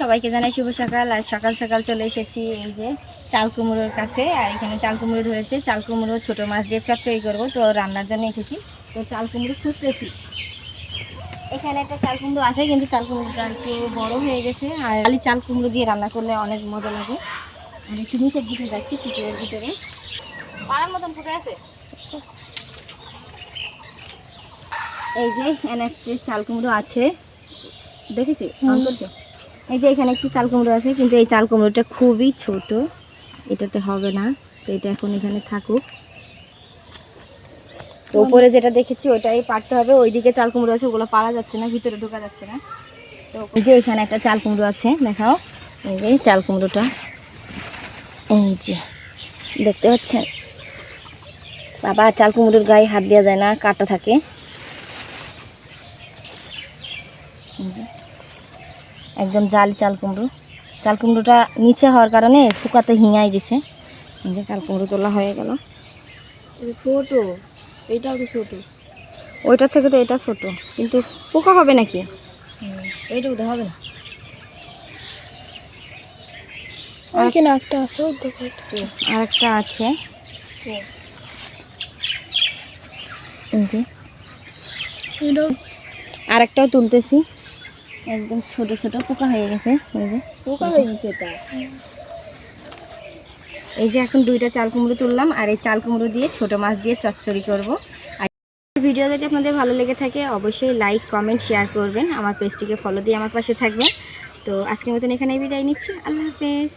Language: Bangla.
সবাইকে জানাই শুভ সকাল। আর সকাল সকাল চলে এসেছি এই যে চাল কুমড়োর কাছে, আর এখানে চাল কুমড়ো ধরেছে। চাল কুমড়ো, ছোটো মাছ দিয়ে চচ্চড়ি করব। তো রান্নার জন্য এসেছি। তো চাল কুমড়ো খুঁজতেছি। এখানে একটা চাল কুমড়ো আছে, কিন্তু চাল কুমড়োটা একটু বড় হয়ে গেছে। আর খালি চাল কুমড়ো দিয়ে রান্না করলে অনেক মজা লাগে। আর একটু নিচের দিকে যাচ্ছি, পুকুরের ভিতরে। পাড়ার মতন ফুটে আছে। এই যে এখানে একটি চাল কুমড়ো আছে। দেখেছি? এই যে এখানে একটি চাল কুমড়ো আছে, কিন্তু এই চাল কুমড়োটা খুবই ছোট। এটাতে হবে না, তো এটা এখন এখানে থাকুক। তো উপরে যেটা দেখেছি, ওটাই পারতে হবে। ওইদিকে চাল কুমড়ো আছে, ওগুলো পারা যাচ্ছে না, ভিতরে ঢোকা যাচ্ছে না। তো এই যে এখানে একটা চাল কুমড়ো আছে, দেখাও। এই যে চাল কুমড়োটা। এই যে, দেখতে পাচ্ছেন? বাবা, চাল কুমড়োর গায়ে হাত দেওয়া যায় না, কাটা থাকে। একদম জাল চাল কুমড়ো। চাল কুমড়োটা নিচে হওয়ার কারণে ফুকাতে হিঙাই দিছে। এই যে চাল কুমড়ো তোলা হয়ে গেল। ছোট এইটাও তো ছোট। ওইটার থেকে তো এটা ছোট কিন্তু পোকা হবে নাকি? এইটা বোধহয় হবে না। একটা আছে আর একটা আছে। আর একটাও তুলতেছি। একদম ছোট ছোট পোকা হয়ে গেছে পোকা হয়ে গেছে এটা? এই যে এখন দুইটা চাল কুমড়ো তুললাম, আর এই চাল কুমড়ো দিয়ে ছোট মাছ দিয়ে চচ্চড়ি করব। আর ভিডিও যদি আপনাদের ভালো লেগে থাকে, অবশ্যই লাইক, কমেন্ট, শেয়ার করবেন। আমার পেজটিকে ফলো দিয়ে আমার পাশে থাকবেন। তো আজকের মতন এখানে বিদায় নিচ্ছি। আল্লাহ হাফেজ।